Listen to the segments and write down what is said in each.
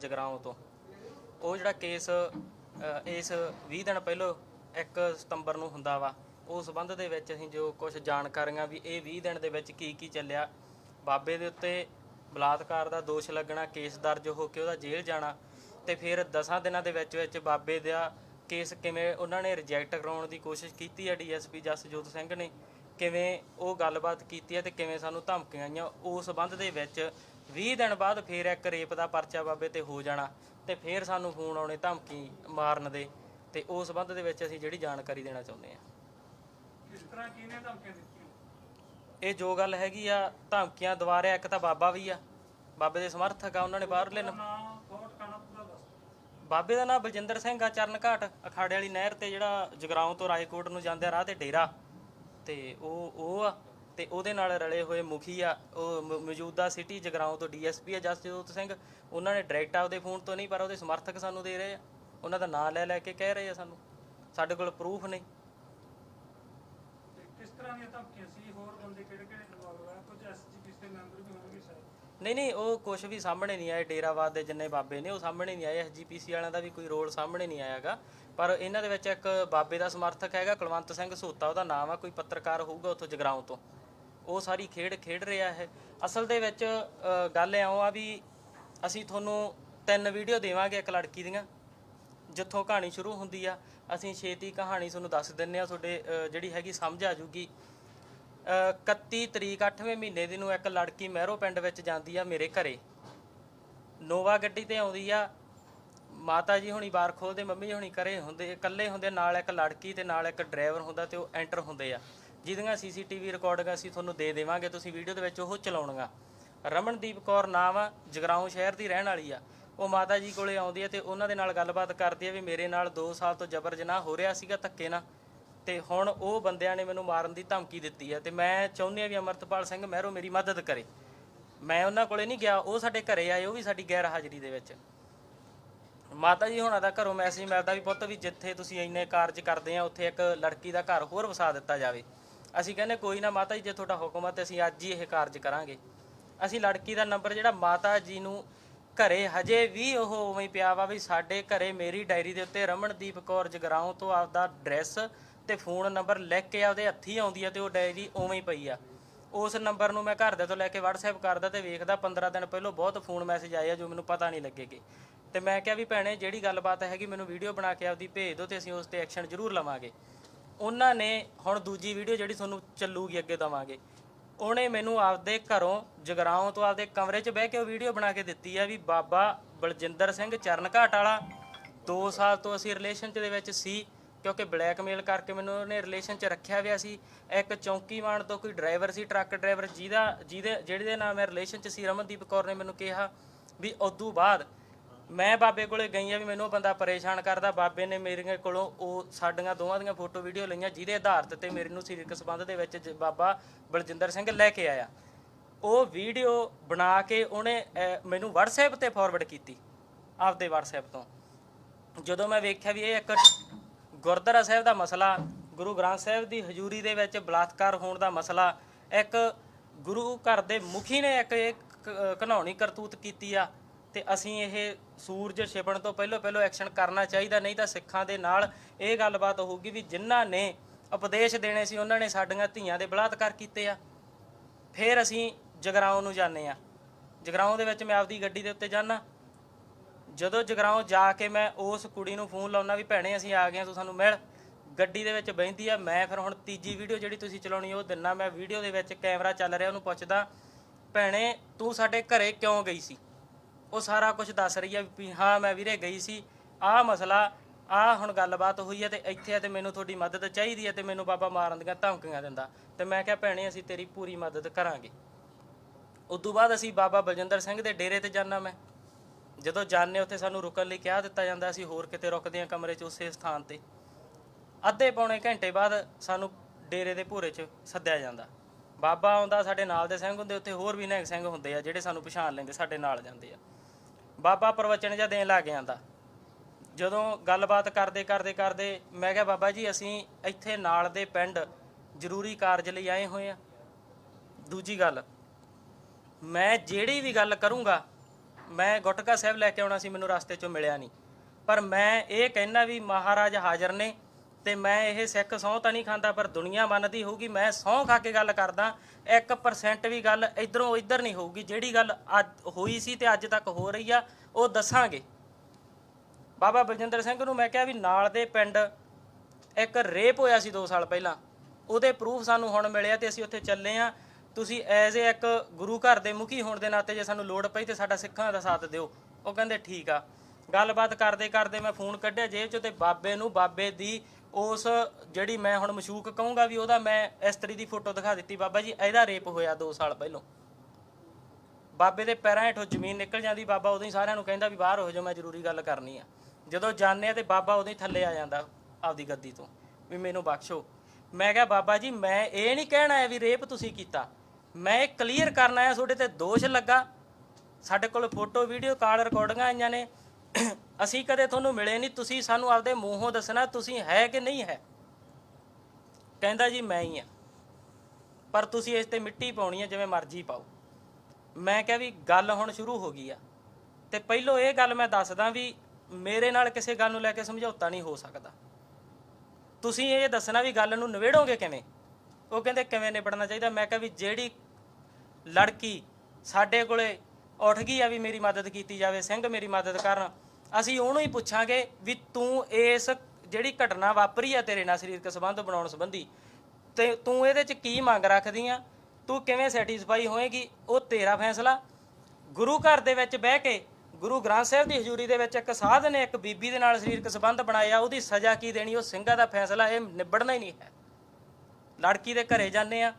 ਜਗਰਾਉਂ ਤੋਂ। ਉਹ ਜਿਹੜਾ ਕੇਸ ਇਸ 20 ਦਿਨ ਪਹਿਲਾਂ 1 ਸਤੰਬਰ ਨੂੰ ਹੁੰਦਾ ਵਾ, ਉਸ ਸੰਬੰਧ ਦੇ ਵਿੱਚ ਅਸੀਂ ਜੋ ਕੁਝ ਜਾਣਕਾਰੀਆਂ ਵੀ ਇਹ 20 ਦਿਨ ਦੇ ਵਿੱਚ ਕੀ ਕੀ ਚੱਲਿਆ, ਬਾਬੇ ਦੇ ਉੱਤੇ ਬਲਾਤਕਾਰ ਦਾ ਦੋਸ਼ ਲੱਗਣਾ ਕੇਸ ਦਰਜ ਹੋ ਕੇ ਉਹਦਾ ਜੇਲ੍ਹ ਜਾਣਾ ਤੇ ਫਿਰ 10 ਦਿਨਾਂ ਦੇ ਵਿੱਚ ਵਿੱਚ ਬਾਬੇ ਦਾ ਕੇਸ ਕਿਵੇਂ ਉਹਨਾਂ ਨੇ ਰਿਜੈਕਟ ਕਰਾਉਣ ਦੀ ਕੋਸ਼ਿਸ਼ ਕੀਤੀ ਹੈ ਡੀਐਸਪੀ ਜਸਜੋਤ ਸਿੰਘ ਨੇ, ਕਿਵੇਂ ਉਹ ਗੱਲਬਾਤ ਕੀਤੀ ਹੈ ਤੇ ਕਿਵੇਂ ਸਾਨੂੰ ਧਮਕੀਆਂ ਆਈਆਂ, ਉਸ ਸੰਬੰਧ ਦੇ ਵਿੱਚ 20 ਦਿਨ ਬਾਅਦ ਫਿਰ ਇੱਕ ਰੇਪ ਦਾ ਪਰਚਾ ਬਾਬੇ ਤੇ ਹੋ ਜਾਣਾ ਤੇ ਫਿਰ ਸਾਨੂੰ ਫੋਨ ਆਉਣੇ ਧਮਕੀ ਮਾਰਨ ਦੇ ਤੇ ਉਸ ਸੰਬੰਧ ਦੇ ਵਿੱਚ ਅਸੀਂ ਜਿਹੜੀ ਜਾਣਕਾਰੀ ਦੇਣਾ ਚਾਹੁੰਦੇ ਹਾਂ। ਕਿਸ ਤਰ੍ਹਾਂ ਕਿਹਨੇ ਧਮਕੀਆਂ ਦਿੱਤੀਆਂ? ਇਹ ਜੋ ਗੱਲ ਹੈਗੀ ਆ ਧਮਕੀਆਂ ਦੁਆਰੇ ਇੱਕ ਤਾਂ ਬਾਬਾ ਵੀ ਆ। ਬਾਬੇ ਦੇ ਸਮਰਥਕ ਆ ਉਹਨਾਂ ਨੇ ਬਾਹਰਲੇ ਨ- ਨਾਮ ਬਹੁਤ ਕਾਣਾ ਪੂਰਾ ਦੱਸ ਬਾਬੇ ਦਾ ਨਾਮ ਬਲਜਿੰਦਰ ਸਿੰਘ ਆ ਚਰਨ ਘਾਟ ਅਖਾੜੇ ਵਾਲੀ ਨਹਿਰ ਤੇ ਜਿਹੜਾ ਜਗਰਾਉਂ ਤੋਂ ਰਾਏਕੋਟ ਨੂੰ ਜਾਂਦੇ ਰਾਹ ਤੇ ਡੇਰਾ। ਤੇ ਉਹ ਉਹ ਆ। ਤੇ ਉਹਦੇ ਨਾਲ ਰਲੇ ਹੋਏ ਮੁਖੀ ਆ ਉਹ ਮ- ਮੌਜੂਦਾ ਸਿਟੀ ਜਗਰਾਉਂ ਤੋਂ ਡੀਐਸਪੀ ਆ ਜਸਜੋਤ ਸਿੰਘ। ਉਹਨਾਂ ਨੇ ਡਾਇਰੈਕਟ ਆਪਦੇ ਫੋਨ ਤੋਂ ਨਹੀਂ ਪਰ ਉਹਦੇ ਸਮਰਥਕ ਸਾਨੂੰ ਦੇ ਰਹੇ ਆ। ਉਹਨਾਂ ਦਾ ਨਾਂ ਲੈ ਲੈ ਕੇ ਕਹਿ ਰਹੇ ਆ ਸਾਨੂੰ। ਸਾਡੇ ਕੋਲ ਪ੍ਰੂਫ ਨਹੀਂ ਤੇ ਕਿਸ ਤਰ੍ਹਾਂ ਦੀਆਂ ਧਮਕੀਆਂ ਸੀ? ਹੋਰ ਬੰਦੇ ਕਿਹੜੇ ਕਿਹੜੇ ਇਨਵੋਲਵ ਹੈ ਕੁਝ ਐਸਜੀਪੀ ਦੇ ਮੈਂਬਰ ਵੀ ਹੋਣਗੇ ਸ਼ਾਇਦ। ਨਹੀਂ ਨਹੀਂ ਉਹ ਕੁਝ ਵੀ ਸਾਹਮਣੇ ਨਹੀਂ ਆਏ। ਡੇਰਾਵਾਦ ਦੇ ਜਿੰਨੇ ਬਾਬੇ ਨੇ ਉਹ ਸਾਹਮਣੇ ਨਹੀਂ ਆਏ। ਐਸਜੀਪੀਸੀ ਵਾਲਿਆਂ ਦਾ ਵੀ ਕੋਈ ਰੋਲ ਸਾਹਮਣੇ ਨਹੀਂ ਆਇਆਗਾ ਪਰ ਇਹਨਾਂ ਦੇ ਵਿੱਚ ਇੱਕ ਬਾਬੇ ਦਾ ਸਮਰਥਕ ਹੈਗਾ ਕੁਲਵੰਤ ਸਿੰਘ ਸੋਤਾ। ਉਹਦਾ ਨਾਮ ਆ ਕੋਈ ਪੱਤਰਕਾਰ ਹੋਊਗਾ ਉੱਥੋਂ ਜਗਰਾਉਂ ਤੋਂ। ਉਹ ਸਾਰੀ ਖੇਡ ਖੇਡ ਰਿਹਾ ਹੈ। ਅਸਲ ਦੇ ਵਿੱਚ ਗੱਲ ਇਉਂ ਆ ਵੀ ਅਸੀਂ ਤੁਹਾਨੂੰ ਤਿੰਨ ਵੀਡੀਓ ਦੇਵਾਂਗੇ ਇੱਕ ਲੜਕੀ ਦੀਆਂ ਜਿੱਥੋਂ ਕਹਾਣੀ ਸ਼ੁਰੂ ਹੁੰਦੀ ਆ। ਅਸੀਂ ਛੇਤੀ ਕਹਾਣੀ ਤੁਹਾਨੂੰ ਦੱਸ ਦਿੰਨੇ ਆ ਤੁਹਾਡੇ ਜਿਹੜੀ ਹੈਗੀ ਸਮਝ ਆ ਜੂਗੀ ਅ, 31 ਤਰੀਕ 8ਵੇਂ ਮਹੀਨੇ ਦੀ ਨੂੰ ਇੱਕ ਲੜਕੀ ਮਹਿਰੋ ਪਿੰਡ ਵਿੱਚ ਜਾਂਦੀ ਆ ਮੇਰੇ ਘਰੇ। ਨੋਵਾ ਗੱਡੀ ਤੇ ਆਉਂਦੀ ਆ। ਮਾਤਾ ਜੀ ਹੁਣੀ ਬਾਰ ਖੋਲਦੇ ਮੰਮੀ ਜੀ ਹੁਣੀ ਘਰੇ ਹੁੰਦੇ ਇਕੱਲੇ ਹੁੰਦੇ ਨਾਲ ਇੱਕ ਲੜਕੀ ਤੇ ਨਾਲ ਇੱਕ ਡਰਾਈਵਰ ਹੁੰਦਾ ਤੇ ਉਹ ਐਂਟਰ ਹੁੰਦੇ ਆ। ਜਿਹਦੀਆਂ ਸੀਸੀਟੀਵੀ ਰਿਕਾਰਡਿੰਗਾਂ ਅਸੀਂ ਤੁਹਾਨੂੰ ਦੇ ਦੇਵਾਂਗੇ, ਤੁਸੀਂ ਵੀਡੀਓ ਦੇ ਵਿੱਚ ਉਹ ਚਲਾਉਣੀਆਂ ਰਮਨਦੀਪ ਕੌਰ ਨਾਮ ਆ, ਜਗਰਾਉਂ ਸ਼ਹਿਰ ਦੀ ਰਹਿਣ ਵਾਲੀ ਆ। ਉਹ ਮਾਤਾ ਜੀ ਕੋਲੇ ਆਉਂਦੀ ਹੈ ਤੇ ਉਹਨਾਂ ਦੇ ਨਾਲ ਗੱਲਬਾਤ ਕਰਦੀ ਹੈ ਵੀ ਮੇਰੇ ਨਾਲ 2 ਸਾਲ ਤੋਂ ਜ਼ਬਰ ਜਨਾਹ ਹੋ ਰਿਹਾ ਸੀਗਾ, ਧੱਕੇ ਨਾਲ। ਤੇ ਹੁਣ ਉਹ ਬੰਦਿਆਂ ਨੇ ਮੈਨੂੰ ਮਾਰਨ ਦੀ ਧਮਕੀ ਦਿੱਤੀ ਹੈ ਤੇ ਮੈਂ ਚਾਹੁੰਦੀ ਆ ਵੀ ਅਮਰਤਪਾਲ ਸਿੰਘ ਮਹਿਰੋ ਮੇਰੀ ਮਦਦ ਕਰੇ। ਮੈਂ ਉਹਨਾਂ ਕੋਲੇ ਨਹੀਂ ਗਿਆ, ਉਹ ਸਾਡੇ ਘਰੇ ਆਏ, ਉਹ ਵੀ ਸਾਡੀ ਗੈਰ ਹਾਜ਼ਰੀ ਦੇ ਵਿੱਚ। ਮਾਤਾ ਜੀ ਹੁਣਾਂ ਦਾ ਘਰੋਂ ਮੈਸੇਜ ਮਿਲਦਾ ਵੀ ਪੁੱਤ ਵੀ ਜਿੱਥੇ ਤੁਸੀਂ ਇੰਨੇ ਕਾਰਜ ਕਰਦੇ ਆ, ਉੱਥੇ ਇੱਕ ਲੜਕੀ ਦਾ ਘਰ ਹੋਰ ਵਸਾ ਦਿੱਤਾ ਜਾਵੇ। ਅਸੀਂ ਕਹਿੰਦੇ ਕੋਈ ਨਾ ਮਾਤਾ ਜੀ, ਜੇ ਤੁਹਾਡਾ ਹੁਕਮ ਆ ਤੇ ਅਸੀਂ ਅੱਜ ਹੀ ਇਹ ਕਾਰਜ ਕਰਾਂਗੇ। ਅਸੀਂ ਲੜਕੀ ਦਾ ਨੰਬਰ ਜਿਹੜਾ ਮਾਤਾ ਜੀ ਨੂੰ ਘਰੇ ਹਜੇ ਵੀ ਉਹ ਉਵੇਂ ਹੀ ਪਿਆ ਵਾ ਵੀ ਸਾਡੇ ਘਰੇ ਮੇਰੀ ਡਾਇਰੀ ਦੇ ਉੱਤੇ ਰਮਨਦੀਪ ਕੌਰ ਜਗਰਾਉਂ ਤੋਂ ਆਪਦਾ ਐਡਰੈਸ ਤੇ ਫੋਨ ਨੰਬਰ ਲਿਖ ਕੇ ਆਪਦੇ ਹੱਥੀ ਆਉਂਦੀ ਆ ਤੇ ਉਹ ਡਾਇਰੀ ਉਵੇਂ ਹੀ ਪਈ ਆ। ਉਸ ਨੰਬਰ ਨੂੰ ਮੈਂ ਘਰ ਦੇ ਤੋਂ ਲੈ ਕੇ WhatsApp ਕਰਦਾ ਤੇ ਵੇਖਦਾ 15 ਦਿਨ ਪਹਿਲਾਂ ਬਹੁਤ ਫੋਨ ਮੈਸੇਜ ਆਏ ਆ ਜੋ ਮੈਨੂੰ ਪਤਾ ਨਹੀਂ ਲੱਗੇਗੇ। ਤੇ ਮੈਂ ਕਿਹਾ ਵੀ ਭੈਣੇ, ਜਿਹੜੀ ਗੱਲਬਾਤ ਹੈਗੀ, ਮੈਨੂੰ ਵੀਡੀਓ ਬਣਾ ਕੇ ਆਪਦੀ ਭੇਜ ਦਿਓ ਤੇ ਅਸੀਂ ਉਸ ਤੇ ਐਕਸ਼ਨ ਜ਼ਰੂਰ ਲਵਾਂਗੇ। ਉਹਨਾਂ ਨੇ ਹੁਣ ਦੂਜੀ ਵੀਡੀਓ ਜਿਹੜੀ ਤੁਹਾਨੂੰ ਚੱਲੂਗੀ ਅੱਗੇ ਦਵਾਂਗੇ। ਉਹਨੇ ਮੈਨੂੰ ਆਪਦੇ ਘਰੋਂ ਜਗਰਾਉਂ ਤੋਂ ਆਪਦੇ ਕਮਰੇ 'ਚ ਬਹਿ ਕੇ ਉਹ ਵੀਡੀਓ ਬਣਾ ਕੇ ਦਿੱਤੀ ਆ ਵੀ ਬਾਬਾ ਬਲਜਿੰਦਰ ਸਿੰਘ ਚਰਨਘਾਟ ਵਾਲਾ। 2 ਸਾਲ ਤੋਂ ਅਸੀਂ ਰਿਲੇਸ਼ਨ 'ਚ ਦੇ ਵਿੱਚ ਸੀ, ਕਿਉਂਕਿ ਬਲੈਕਮੇਲ ਕਰਕੇ ਮੈਨੂੰ ਉਹਨੇ ਰਿਲੇਸ਼ਨ 'ਚ ਰੱਖਿਆ ਹੋਇਆ ਸੀ। ਇੱਕ ਚੌਂਕੀ ਚੌਂਕੀਵਾਨ ਤੋਂ ਕੋਈ ਡਰਾਈਵਰ ਸੀ ਟਰੱਕ ਡਰਾਈਵਰ ਜਿਹਦਾ ਜਿਹਦੇ ਜਿਹੜੇ ਦੇ ਨਾਲ ਮੈਂ ਰਿਲੇਸ਼ਨ 'ਚ ਸੀ, ਰਮਨਦੀਪ ਕੌਰ ਨੇ ਮੈਨੂੰ ਕਿਹਾ ਵੀ ਉਦੋਂ ਬਾਅਦ ਮੈਂ ਬਾਬੇ ਕੋਲੇ ਗਈ ਆ ਵੀ ਮੈਨੂੰ ਉਹ ਬੰਦਾ ਪਰੇਸ਼ਾਨ ਕਰਦਾ ਬਾਬੇ ਨੇ ਮੇਰੇ ਕੋਲੋਂ ਉਹ ਸਾਡੀਆਂ ਦੋਵਾਂ ਦੀਆਂ ਫੋਟੋ ਵੀਡੀਓ ਲਈਆਂ ਜਿਹਦੇ ਆਧਾਰ ਤੇ ਮੇਰੇ ਨੂੰ ਸਰੀਰਕ ਸੰਬੰਧ ਦੇ ਵਿੱਚ ਜ- ਬਾਬਾ ਬਲਜਿੰਦਰ ਸਿੰਘ ਲੈ ਕੇ ਆਇਆ। ਉਹ ਵੀਡੀਓ ਬਣਾ ਕੇ ਉਹਨੇ ਅਹ, ਮੈਨੂੰ WhatsApp ਤੇ ਫਾਰਵਰਡ ਕੀਤੀ ਆਪਦੇ WhatsApp ਤੋਂ। ਜਦੋਂ ਮੈਂ ਵੇਖਿਆ ਵੀ ਇਹ ਇੱਕ ਗੁਰਦੁਆਰਾ ਸਾਹਿਬ ਦਾ ਮਸਲਾ ਗੁਰੂ ਗ੍ਰੰਥ ਸਾਹਿਬ ਦੀ ਹਜ਼ੂਰੀ ਦੇ ਵਿੱਚ ਬਲਾਤਕਾਰ ਹੋਣ ਦਾ ਮਸਲਾ ਇੱਕ ਗੁਰੂ ਘਰ ਦੇ ਮੁਖੀ ਨੇ ਇੱਕ ਇਹ ਕ- ਘਿਨਾਉਣੀ ਕਰਤੂਤ ਕੀਤੀ ਆ। ਤੇ ਅਸੀਂ ਇਹ ਸੂਰਜ ਛਿਪਣ ਤੋਂ ਪਹਿਲਾਂ ਪਹਿਲਾਂ ਐਕਸ਼ਨ ਕਰਨਾ ਚਾਹੀਦਾ, ਨਹੀਂ ਤਾਂ ਸਿੱਖਾਂ ਦੇ ਨਾਲ ਇਹ ਗੱਲਬਾਤ ਹੋਊਗੀ ਵੀ ਜਿਨ੍ਹਾਂ ਨੇ ਉਪਦੇਸ਼ ਦੇਣੇ ਸੀ, ਉਹਨਾਂ ਨੇ ਸਾਡੀਆਂ ਧੀਆਂ ਦੇ ਬਲਾਤਕਾਰ ਕੀਤੇ ਆ। ਫਿਰ ਅਸੀਂ ਜਗਰਾਉਂ ਨੂੰ ਜਾਂਦੇ ਆ। ਜਗਰਾਉਂ ਦੇ ਵਿੱਚ ਮੈਂ ਆਪਦੀ ਗੱਡੀ ਦੇ ਉੱਤੇ ਜਾਣਾ ਜਦੋਂ ਜਗਰਾਉਂ ਜਾ ਕੇ ਮੈਂ ਉਸ ਕੁੜੀ ਨੂੰ ਫੋਨ ਲਾਉਣਾ ਵੀ ਭੈਣੇ ਅਸੀਂ ਆ ਗਏ ਹਾਂ ਤੂੰ ਸਾਨੂੰ ਮਿਲ। ਗੱਡੀ ਦੇ ਵਿੱਚ ਬਹਿੰਦੀ ਆ, ਮੈਂ ਫਿਰ ਹੁਣ ਤੀਜੀ ਵੀਡੀਓ ਜਿਹੜੀ ਤੁਸੀਂ ਚਲਾਉਣੀ ਉਹ ਦਿਨਾ। ਮੈਂ ਵੀਡੀਓ ਦੇ ਵਿੱਚ ਕੈਮਰਾ ਚੱਲ ਰਿਹਾ, ਉਹਨੂੰ ਪੁੱਛਦਾ, ਭੈਣੇ ਤੂੰ ਸਾਡੇ ਘਰੇ ਕਿਉਂ ਗਈ ਸੀ? ਉਹ ਸਾਰਾ ਕੁਝ ਦੱਸ ਰਹੀ ਆ ਵੀ ਹਾਂ, ਮੈਂ ਵੀਰੇ ਗਈ ਸੀ। ਆਹ ਮਸਲਾ, ਆਹ ਹੁਣ ਗੱਲਬਾਤ ਹੋਈ ਹੈ ਤੇ ਇੱਥੇ ਆ ਤੇ ਮੈਨੂੰ ਤੁਹਾਡੀ ਮਦਦ ਚਾਹੀਦੀ ਹੈ ਤੇ ਮੈਨੂੰ ਬਾਬਾ ਮਾਰਨ ਦੀਆਂ ਧਮਕੀਆਂ ਦਿੰਦਾ। ਤੇ ਮੈਂ ਕਿਹਾ, ਭੈਣੇ, ਅਸੀਂ ਤੇਰੀ ਪੂਰੀ ਮਦਦ ਕਰਾਂਗੇ। ਉਦੋਂ ਬਾਅਦ ਅਸੀਂ ਬਾਬਾ ਬਲਜਿੰਦਰ ਸਿੰਘ ਦੇ ਡੇਰੇ ਤੇ ਜਾਣਾ ਮੈਂ। ਜਦੋਂ ਜਾਣੇ ਉੱਥੇ ਸਾਨੂੰ ਰੁਕਣ ਲਈ ਕਿਹਾ ਦਿੱਤਾ ਜਾਂਦਾ, ਅਸੀਂ ਹੋਰ ਕਿਤੇ ਰੁਕਦੇ ਹਾਂ ਕਮਰੇ 'ਚ ਉਸੇ ਸਥਾਨ ਤੇ। ਅੱਧੇ ਪੌਣੇ ਘੰਟੇ ਬਾਅਦ ਸਾਨੂੰ ਡੇਰੇ ਦੇ ਭੂਰੇ 'ਚ ਸੱਦਿਆ ਜਾਂਦਾ। ਬਾਬਾ ਆਉਂਦਾ ਸਾਡੇ ਨਾਲ ਦੇ ਸਿੰਘ ਹੁੰਦੇ, ਉੱਥੇ ਹੋਰ ਵੀ ਨਿਹੰਗ ਸਿੰਘ ਹੁੰਦੇ ਆ, ਜਿਹੜੇ ਸਾਨੂੰ ਪਛਾਣ ਲੈਂਦੇ, ਸਾਡੇ ਨਾਲ ਜਾਂਦੇ ਆ। ਬਾਬਾ ਪ੍ਰਵਚਨ ਜਿਹਾ ਦੇਣ ਲੱਗ ਜਾਂਦਾ। ਜਦੋਂ ਗੱਲਬਾਤ ਕਰਦੇ ਕਰਦੇ ਕਰਦੇ ਮੈਂ ਕਿਹਾ, ਬਾਬਾ ਜੀ, ਅਸੀਂ ਇੱਥੇ ਨਾਲ ਦੇ ਪਿੰਡ ਜ਼ਰੂਰੀ ਕਾਰਜ ਲਈ ਆਏ ਹੋਏ ਆ। ਦੂਜੀ ਗੱਲ, ਮੈਂ ਜਿਹੜੀ ਵੀ ਗੱਲ ਕਰੂੰਗਾ, ਮੈਂ ਗੁਟਕਾ ਸਾਹਿਬ ਲੈ ਕੇ ਆਉਣਾ ਸੀ, ਮੈਨੂੰ ਰਸਤੇ 'ਚੋਂ ਮਿਲਿਆ ਨਹੀਂ। ਪਰ ਮੈਂ ਇਹ ਕਹਿਣਾ ਵੀ ਮਹਾਰਾਜ ਹਾਜ਼ਰ ਨੇ ਤੇ ਮੈਂ ਇਹ ਸਿੱਖ ਸਹੁੰ ਤਾਂ ਨਹੀਂ ਖਾਂਦਾ, ਪਰ ਦੁਨੀਆ ਮੰਨਦੀ ਹੋਊਗੀ, ਮੈਂ ਸਹੁੰ ਖਾ ਕੇ ਗੱਲ ਕਰਦਾ 1% ਵੀ ਗੱਲ ਇਧਰੋਂ ਇੱਧਰ ਨਹੀਂ ਹੋਊਗੀ, ਜਿਹੜੀ ਗੱਲ ਅੱਜ ਹੋਈ ਸੀ ਤੇ ਅੱਜ ਤੱਕ ਹੋ ਰਹੀ ਆ, ਉਹ ਦੱਸਾਂਗੇ। ਬਾਬਾ ਬਲਜਿੰਦਰ ਸਿੰਘ ਨੂੰ ਮੈਂ ਕਿਹਾ ਵੀ ਨਾਲ ਦੇ ਪਿੰਡ ਇੱਕ ਰੇਪ ਹੋਇਆ ਸੀ 2 ਸਾਲ ਪਹਿਲਾਂ, ਉਹਦੇ ਪ੍ਰੂਫ ਸਾਨੂੰ ਹੁਣ ਮਿਲਿਆ ਤੇ ਅਸੀਂ ਉੱਥੇ ਚੱਲੇ ਆ। ਤੁਸੀਂ ਐਜ਼ ਏ ਇੱਕ ਗੁਰੂ ਘਰ ਦੇ ਮੁਖੀ ਹੋਣ ਦੇ ਨਾਤੇ ਜੇ ਸਾਨੂੰ ਲੋੜ ਪਈ ਤੇ ਸਾਡਾ ਸਿੱਖਾਂ ਦਾ ਸਾਥ ਦਿਓ। ਉਹ ਕਹਿੰਦੇ ਠੀਕ ਆ। ਗੱਲਬਾਤ ਕਰਦੇ ਕਰਦੇ ਮੈਂ ਫੋਨ ਕੱਢਿਆ ਜੇਬ ਚੋਂ ਤੇ ਬਾਬੇ ਨੂੰ, ਬਾਬੇ ਦੀ ਉਸ ਜਿਹੜੀ ਮੈਂ ਹੁਣ ਮਸ਼ੂਕ ਕਹੂੰਗਾ ਵੀ ਉਹਦਾ ਮੈਂ ਇਸਤਰੀ ਦੀ ਫੋਟੋ ਦਿਖਾ ਦਿੱਤੀ ਬਾਬਾ ਜੀ, ਇਹਦਾ ਰੇਪ ਹੋਇਆ 2 ਸਾਲ ਪਹਿਲਾਂ। ਬਾਬੇ ਦੇ ਪੈਰਾਂ ਹੇਠੋਂ ਜ਼ਮੀਨ ਨਿਕਲ ਜਾਂਦੀ, ਬਾਬਾ ਉਦੋਂ ਹੀ ਸਾਰਿਆਂ ਨੂੰ ਕਹਿੰਦਾ ਵੀ ਬਾਹਰ ਹੋ ਜਾਓ ਮੈਂ ਜ਼ਰੂਰੀ ਗੱਲ ਕਰਨੀ ਆ। ਜਦੋਂ ਜਾਂਦੇ ਆ ਤੇ ਬਾਬਾ ਉਦੋਂ ਹੀ ਥੱਲੇ ਆ ਜਾਂਦਾ ਆਪਦੀ ਗੱਦੀ ਤੋਂ ਵੀ ਮੈਨੂੰ ਬਖਸ਼ੋ। ਮੈਂ ਕਿਹਾ, ਬਾਬਾ ਜੀ, ਮੈਂ ਇਹ ਨਹੀਂ ਕਹਿਣਾ ਹੈ ਵੀ ਰੇਪ ਤੁਸੀਂ ਕੀਤਾ। ਮੈਂ ਇਹ ਕਲੀਅਰ ਕਰਨਾ ਆਇਆ, ਤੁਹਾਡੇ ਤੇ ਦੋਸ਼ ਲੱਗਾ। ਸਾਡੇ ਕੋਲ ਫੋਟੋ ਵੀਡੀਓ ਕਾਲ ਰਿਕਾਰਡਿੰਗਾਂ ਆਈਆਂ ਨੇ। ਅਸੀਂ ਕਦੇ ਤੁਹਾਨੂੰ ਮਿਲੇ ਨਹੀਂ, ਤੁਸੀਂ ਸਾਨੂੰ ਆਪਦੇ ਮੂੰਹੋਂ ਦੱਸਣਾ ਤੁਸੀਂ ਹੈ ਕਿ ਨਹੀਂ ਹੈ। ਕਹਿੰਦਾ ਜੀ, ਮੈਂ ਹੀ ਆ ਪਰ ਤੁਸੀਂ ਇਸ ਤੇ ਮਿੱਟੀ ਪਾਉਣੀ ਹੈ, ਜਿਵੇਂ ਮਰਜ਼ੀ ਪਾਓ। ਮੈਂ ਕਿਹਾ ਵੀ ਗੱਲ ਹੁਣ ਸ਼ੁਰੂ ਹੋ ਗਈ ਆ। ਤੇ ਪਹਿਲੋਂ ਇਹ ਗੱਲ ਮੈਂ ਦੱਸਦਾ ਵੀ ਮੇਰੇ ਨਾਲ ਕਿਸੇ ਗੱਲ ਨੂੰ ਲੈ ਕੇ ਸਮਝੌਤਾ ਨਹੀਂ ਹੋ ਸਕਦਾ। ਤੁਸੀਂ ਇਹ ਦੱਸਣਾ ਵੀ ਗੱਲ ਨੂੰ ਨਿਬੇੜੋਗੇ ਕਿਵੇਂ? ਉਹ ਕਹਿੰਦੇ, ਕਿਵੇਂ ਨਿਬੜਨਾ ਚਾਹੀਦਾ? ਮੈਂ ਕਿਹਾ ਵੀ ਜਿਹੜੀ ਲੜਕੀ ਸਾਡੇ ਕੋਲੇ ਉੱਠ ਗਈ ਆ ਵੀ ਮੇਰੀ ਮਦਦ ਕੀਤੀ ਜਾਵੇ, ਸਿੰਘ ਮੇਰੀ ਮਦਦ ਕਰਨ। ਅਸੀਂ ਉਹਨੂੰ ਹੀ ਪੁੱਛਾਂਗੇ ਵੀ ਤੂੰ ਇਸ ਜਿਹੜੀ ਘਟਨਾ ਵਾਪਰੀ ਆ ਤੇਰੇ ਨਾਲ ਸਰੀਰਕ ਸੰਬੰਧ ਬਣਾਉਣ ਸੰਬੰਧੀ, ਤੇ ਤੂੰ ਇਹਦੇ ਚ ਕੀ ਮੰਗ ਰੱਖਦੀ ਆ? ਤੂੰ ਕਿਵੇਂ ਸੈਟੀਸਫਾਈ ਹੋਏਗੀ? ਉਹ ਤੇਰਾ ਫੈਸਲਾ। ਗੁਰੂ ਘਰ ਦੇ ਵਿੱਚ ਬਹਿ ਕੇ, ਗੁਰੂ ਗ੍ਰੰਥ ਸਾਹਿਬ ਦੀ ਹਜ਼ੂਰੀ ਦੇ ਵਿੱਚ ਇੱਕ ਸਾਧ ਨੇ ਇੱਕ ਬੀਬੀ ਦੇ ਨਾਲ ਸਰੀਰਕ ਸੰਬੰਧ ਬਣਾਇਆ, ਉਹਦੀ ਸਜ਼ਾ ਕੀ ਦੇਣੀ? ਉਹ ਸਿੰਘਾਂ ਦਾ ਫੈਸਲਾ ਇਹ ਨਿਬੜਨਾ ਹੀ ਨਹੀਂ ਹੈ। ਲੜਕੀ ਦੇ ਘਰੇ ਜਾਂਦੇ ਆ,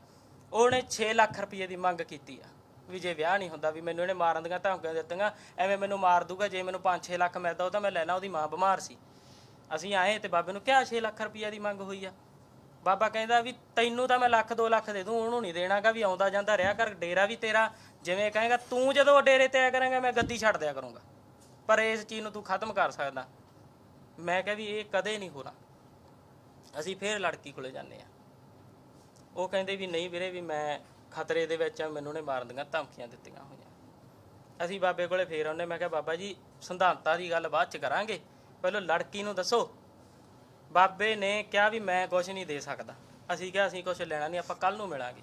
ਉਹਨੇ 6 ਲੱਖ ਰੁਪਏ ਦੀ ਮੰਗ ਕੀਤੀ ਆ। ਵੀ ਜੇ ਵਿਆਹ ਨਹੀਂ ਹੁੰਦਾ, ਵੀ ਮੈਨੂੰ ਇਹਨੇ ਮਾਰਨ ਦੀਆਂ ਧਮਕੀਆਂ ਦਿੱਤੀਆਂ, ਐਵੇਂ ਮੈਨੂੰ ਮਾਰ ਦੂਗਾ ਜੇ ਮੈਨੂੰ 5-6 ਲੱਖ ਮਿਲਦਾ ਉਹ ਤਾਂ ਮੈਂ ਲੈਣਾ ਉਹਦੀ ਮਾਂ ਬਿਮਾਰ ਸੀ। ਅਸੀਂ ਆਏ ਤੇ ਬਾਬੇ ਨੂੰ ਕਿਹਾ 6 ਲੱਖ ਰੁਪਏ ਦੀ ਮੰਗ ਹੋਈ ਆ। ਬਾਬਾ ਕਹਿੰਦਾ ਵੀ ਤੈਨੂੰ ਤਾਂ ਮੈਂ ਲੱਖ 2 ਲੱਖ ਦੇ ਦੂੰ, ਉਹਨੂੰ ਨਹੀਂ ਦੇਣਾਗਾ ਵੀ ਆਉਂਦਾ ਜਾਂਦਾ, ਰਿਹਾ ਕਰ, ਡੇਰਾ ਵੀ ਤੇਰਾ, ਜਿਵੇਂ ਕਹੇਗਾ, ਤੂੰ ਜਦੋਂ ਡੇਰੇ ਤੇ ਆਇਆ ਕਰਾਂਗਾ, ਮੈਂ ਗੱਦੀ ਛੱਡ ਦਿਆ ਕਰੂੰਗਾ। ਪਰ ਇਸ ਚੀਜ਼ ਨੂੰ ਤੂੰ ਖਤਮ ਕਰ ਸਕਦਾ। ਮੈਂ ਕਿਹਾ ਵੀ ਇਹ ਕਦੇ ਨਹੀਂ ਹੋਣਾ। ਅਸੀਂ ਫੇਰ ਲੜਕੀ ਕੋਲੇ ਜਾਂਦੇ ਆ। ਉਹ ਕਹਿੰਦੇ ਵੀ ਨਹੀਂ ਵੀਰੇ, ਵੀ ਮੈਂ ਖਤਰੇ ਦੇ ਵਿੱਚ ਆ, ਮੈਨੂੰ ਨੇ ਮਾਰਨ ਦੀਆਂ ਧਮਕੀਆਂ ਦਿੱਤੀਆਂ ਹੋਈਆਂ। ਅਸੀਂ ਬਾਬੇ ਕੋਲੇ ਫੇਰ ਆਉਂਦੇ, ਮੈਂ ਕਿਹਾ, ਬਾਬਾ ਜੀ, ਸਿਧਾਂਤਾਂ ਦੀ ਗੱਲ ਬਾਅਦ ਚ ਕਰਾਂਗੇ। ਪਹਿਲਾਂ ਲੜਕੀ ਨੂੰ ਦੱਸੋ। ਬਾਬੇ ਨੇ ਕਿਹਾ ਵੀ ਮੈਂ ਕੁਝ ਨਹੀਂ ਦੇ ਸਕਦਾ। ਅਸੀਂ ਕਿਹਾ, ਅਸੀਂ ਕੁਝ ਲੈਣਾ ਨਹੀਂ, ਆਪਾਂ ਕੱਲ ਨੂੰ ਮਿਲਾਂਗੇ।